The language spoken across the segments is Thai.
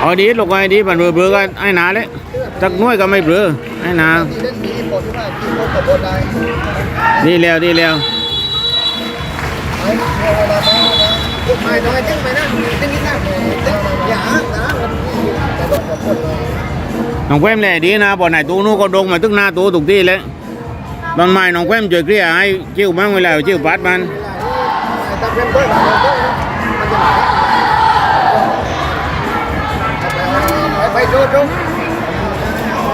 เอาดีลูกไอ้ดีปันเบือเบือกันไอ้หนาเลยจักน้อยก็ไม่เบือไอ้หนาดีแล้วดีแล้วไม่ต้องให้จิ้งไปนะจิ้งนิดนะอย่านะน้องแก้มแหละดีนะบ่อไหนตู้นู้นก็ดงมาตึ้งหน้าตู้ถูกที่แล้วบางไม้น้องแก้มช่วยเคลียให้เจิ้วบ้างเวลาเจิ้วปัดมัน ไปดูดู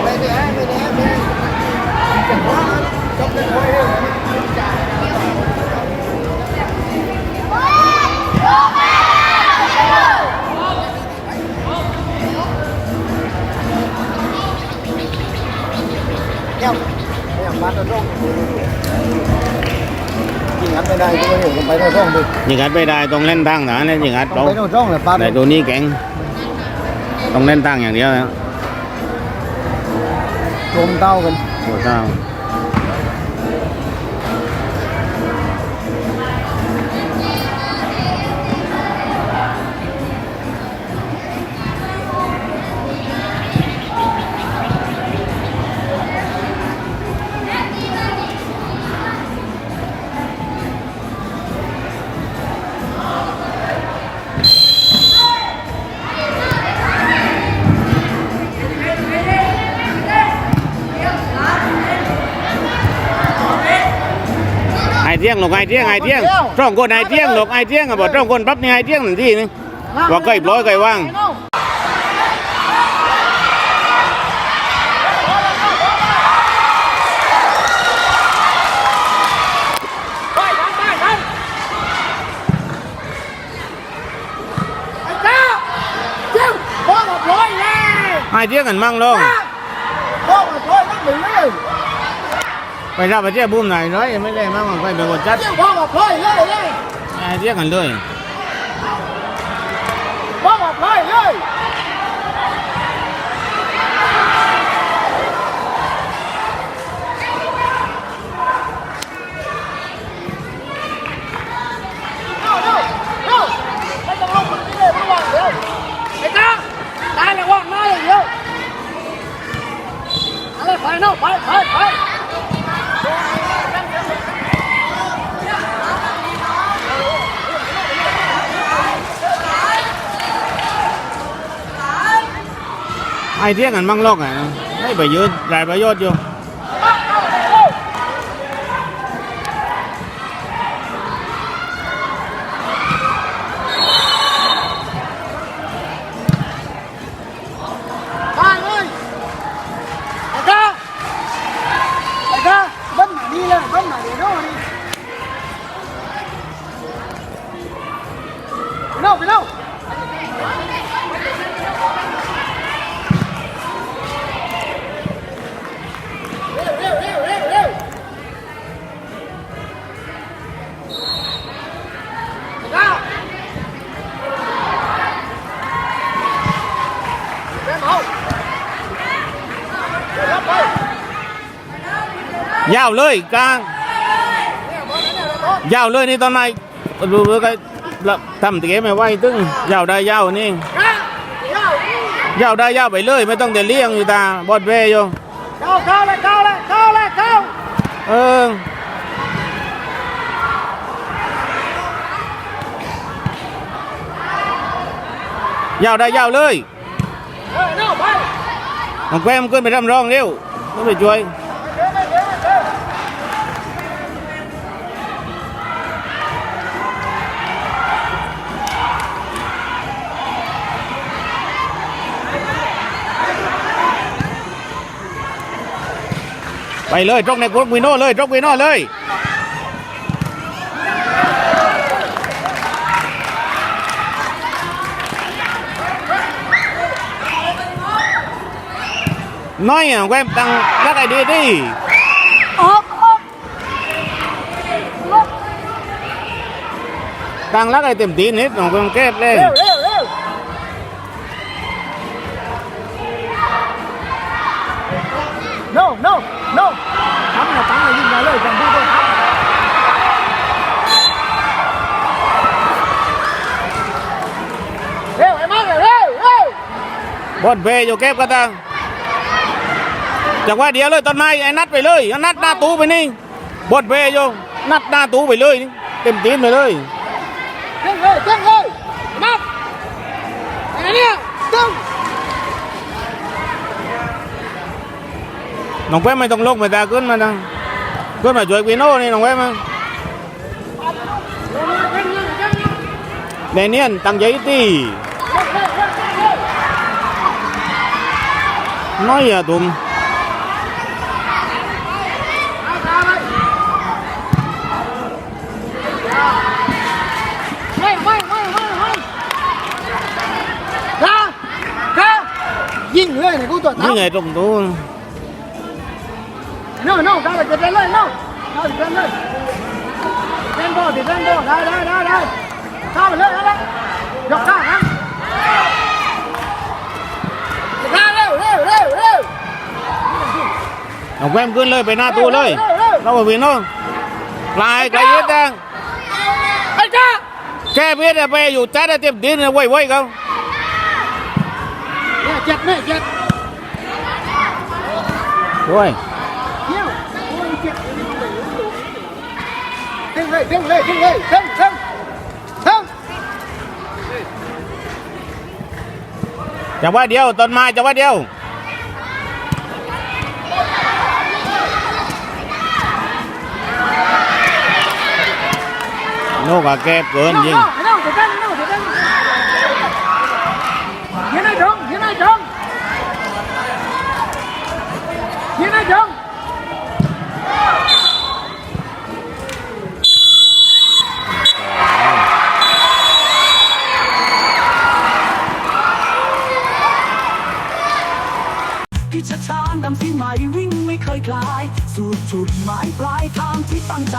ไปเนี่ยไปเนี่ยไปจะว่าจบเลยแก้วไม่อยากมาตัวร่อง ยิงอัดไม่ได้ตัวเห็นไปตัวร่องดิยิงอัดไม่ได้ต้องเล่นตั้งนะเนี่ยยิงอัดต้อเรางไปตัวร่องเลยป้าแต่ตัวนี้แข็งต้องเล่นตั้งอย่างเดียวนะรวมเต้ากันโอ้เจ้า เที่ยงหลกไอเที่ยงไอเที่ยงจ้องคนไอเที่ยงหลกไอเที่ยงอะบอกจ้องคนปั๊บนี่ไอเที่ยงหนึ่งที่นึงว่าใกล้ปล่อยใกล้ว่างจิ้งพ่อมาพลอยเลยไอเที่ยงกันมั่งลง พ่อมาพลอยต้องหนีเลย ไปรับไปเที่ยวบุ้มไหนร้อยไม่ได้มั่งไปเป็นคนจัดจิ้งพ่อมาพลอยเลยเลยไอเที่ยงกันเลยพ่อมาพลอยเลยเอาเร็วเร็วไม่ต้องลงมือนี่เล ไอเที่ยงกันมั่งลอกอะไม่ไปยืดรายประโยชน์อยู่ มาเลยไอ้จ้าไอ้จ้าบ้านไหนนี่เลยบ้านไหนเดี๋ยวโน่นนี่ไปโน่นไปโน่น เร็วเร็วเร็วเร็วเร็วไอ้จ้าแม่เมาเดี๋ ยาวเลยกลาง ยาวเลยนี่ตอนไหนดูดูก็ทำตะเกียบไม่ไหวตึงยาวได้ยาวนี่ยาวได้ยาวไปเลย ไม่ต้องเดเลี้ยงอยู่ตาบอดเวอยู่เข้าเข้าเลยเข้าเลยเข้าเลยเข้าเออยาวได้ยาวเลยเออเนาไป น้องแก้มขึ้นไปรำร้องเร็วต้องไปช่วยไปเดี๋ยวไปเดี๋ยวไปเลยตรงในกรุ๊ปวิโน่เลยตรงวิโน่เลย nói à của em tăng các ai đi đi tăng lắc ai tìm tí hết rồi con kép lên no no no tắm là tắm là dừng lại rồi còn đi thôi Bọn về cho kép các tăng จังพูดด้วยครับบอลเพย์อยู่เก็บกันตังจากว่าเดียวเลยต้นไม้ไอ้นัดไปเลยเอานัดหน้าตูไปนี่บอลเพย์อยู่นัดหน้าตูไปเลยนี่เต็มตีนไปเลยเต้นเลยเต้นเลยนับไอ้เนี่ยเต้นน้องแป๊บไม่ต้องลงไปตาขึ้นมานะขึ้นมาช่วยพี่โน่นี่น้องแป๊บมาในเนียนตั้งใจตีน้อยอะตุ่มไม่ไม่ไม่ไม่ไม่กายิงเลยนี่กูตัว นี่ ไงตรงตู้โน่โน่กาไปจะเล่นเลยโน่โน่จะเล่นเลยเล่นบอลดิเล่นบอลได้ได้ได้ได้เข้าไปเลยนั่นแหละยกข้างนะเร็วเร็วเร็วเร็วน้องแป๊บขึ้นเลยไปหน้าตู้เลยเราไปพี่โน่ลายไกลเย็ดดังไอ้จ้าแค่เพียรไปอยู่จัดเต็มตีนไว้ไว้เขาเนี่ยเจ็ดเนี่ยเจ็ด ด้วยเที่ยวโอ้ยเจ็ดเด้งเลยเด้งเลยเด้งเลยเด้งเด้งเด้งจะว่าเดียวต้นไม้จะว่าเดียวโน่ก็แก็บเกินยิง ชชานำที่ใหม่วิ่งไม่เคยคลาย สู่จุดหมายปลายทางที่ตั้งใจ